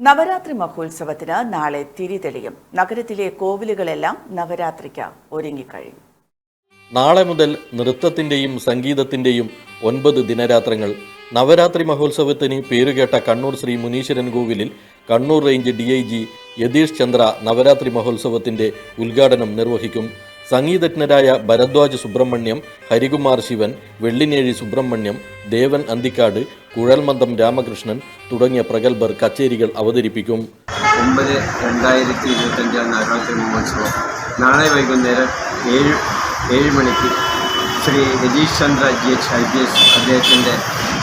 നവരാത്രി മഹോത്സവത്തിന് നാളെ തിരിതെളിയും നഗരത്തിലെ കോവിലുകളെല്ലാം നവരാത്രിക്ക് ഒരുങ്ങിക്കഴിഞ്ഞു. നാളെ മുതൽ നൃത്തത്തിന്റെയും സംഗീതത്തിന്റെയും ഒൻപത് ദിനരാത്രങ്ങൾ നവരാത്രി മഹോത്സവത്തിന് പേരുകേട്ട കണ്ണൂർ ശ്രീ മുനീശ്വരൻ കോവിലിൽ Kannur range D I G Yathish Chandra Navaratri മഹോത്സവത്തിന്റെ ഉദ്ഘാടനം നിർവഹിക്കും. സംഗീതജ്ഞരായ ഭരദ്വാജ് സുബ്രഹ്മണ്യം ഹരികുമാർ ശിവൻ വെള്ളിനേഴി സുബ്രഹ്മണ്യം ദേവൻ അന്തിക്കാട് കുഴൽമന്ദം രാമകൃഷ്ണൻ തുടങ്ങിയ പ്രഗത്ഭർ കച്ചേരികൾ അവതരിപ്പിക്കും. ഒമ്പത് രണ്ടായിരത്തി ഇരുപത്തഞ്ചാം നവരാത്രി മഹോത്സവം. നാളെ വൈകുന്നേരം ഏഴ് ഏഴ് മണിക്ക് Sree Rajeesh Chandra G H I S അദ്ദേഹത്തിന്റെ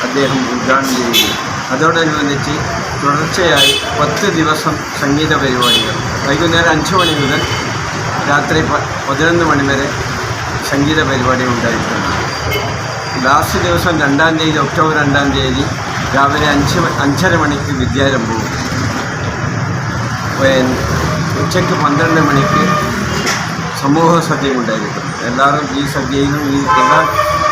അദ്ദേഹം ഉദ്ഘാടനം ചെയ്യുകയും അതോടനുബന്ധിച്ച് തുടർച്ചയായി പത്ത് ദിവസം സംഗീത പരിപാടികൾ. വൈകുന്നേരം അഞ്ച് മണി മുതൽ രാത്രി പതിനൊന്ന് മണി വരെ സംഗീത പരിപാടി ഉണ്ടായിട്ടുണ്ട്. ലാസ്റ്റ് ദിവസം രണ്ടാം തീയതി ഒക്ടോബർ രണ്ടാം തീയതി രാവിലെ അഞ്ച് അഞ്ചര മണിക്ക് വിദ്യാരംഭവും ഉച്ചയ്ക്ക് പന്ത്രണ്ട് മണിക്ക് സമൂഹ സദ്യ ഉണ്ടായിരിക്കും എല്ലാവരും ഈ സദ്യയിലും ഈ എല്ലാ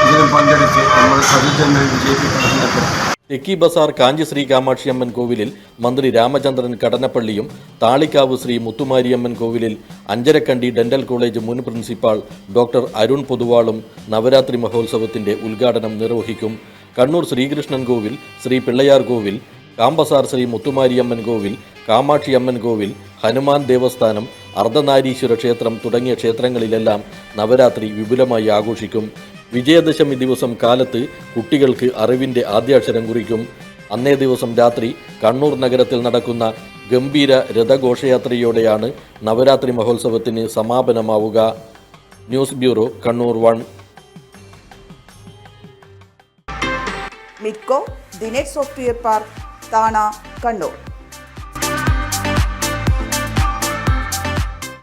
ഇതിലും പങ്കെടുത്ത് നമ്മൾ സദ്യജന്മം വിജയിപ്പിക്കണമെന്നൊക്കെ തെക്കി ബസാർ കാഞ്ചി ശ്രീ കാമാക്ഷിയമ്മൻ കോവിലിൽ മന്ത്രി രാമചന്ദ്രൻ കടനപ്പള്ളിയും താളിക്കാവ് ശ്രീ മുത്തുമാരിയമ്മൻ കോവിലിൽ അഞ്ചരക്കണ്ടി ഡെന്റൽ കോളേജ് മുൻ പ്രിൻസിപ്പാൾ ഡോക്ടർ അരുൺ പൊതുവാളും നവരാത്രി മഹോത്സവത്തിന്റെ ഉദ്ഘാടനം നിർവഹിക്കും. കണ്ണൂർ ശ്രീകൃഷ്ണൻ കോവിൽ ശ്രീ പിള്ളയാർ കോവിൽ കാമ്പസാർ ശ്രീ മുത്തുമാരിയമ്മൻ കോവിൽ കാമാക്ഷിയമ്മൻ കോവിൽ ഹനുമാൻ ദേവസ്ഥാനം അർദ്ധനാരീശ്വര ക്ഷേത്രം തുടങ്ങിയ ക്ഷേത്രങ്ങളിലെല്ലാം നവരാത്രി വിപുലമായി ആഘോഷിക്കും. വിജയദശമി ദിവസം കാലത്ത് കുട്ടികൾക്ക് അറിവിന്റെ ആദ്യാക്ഷരം കുറിക്കും. അന്നേ ദിവസം രാത്രി കണ്ണൂർ നഗരത്തിൽ നടക്കുന്ന ഗംഭീര രഥഘോഷയാത്രയോടെയാണ് നവരാത്രി മഹോത്സവത്തിന് സമാപനമാവുക. News bureau Kannur one. മിക്കോ Dinesh software park താണ കണ്ണൂർ.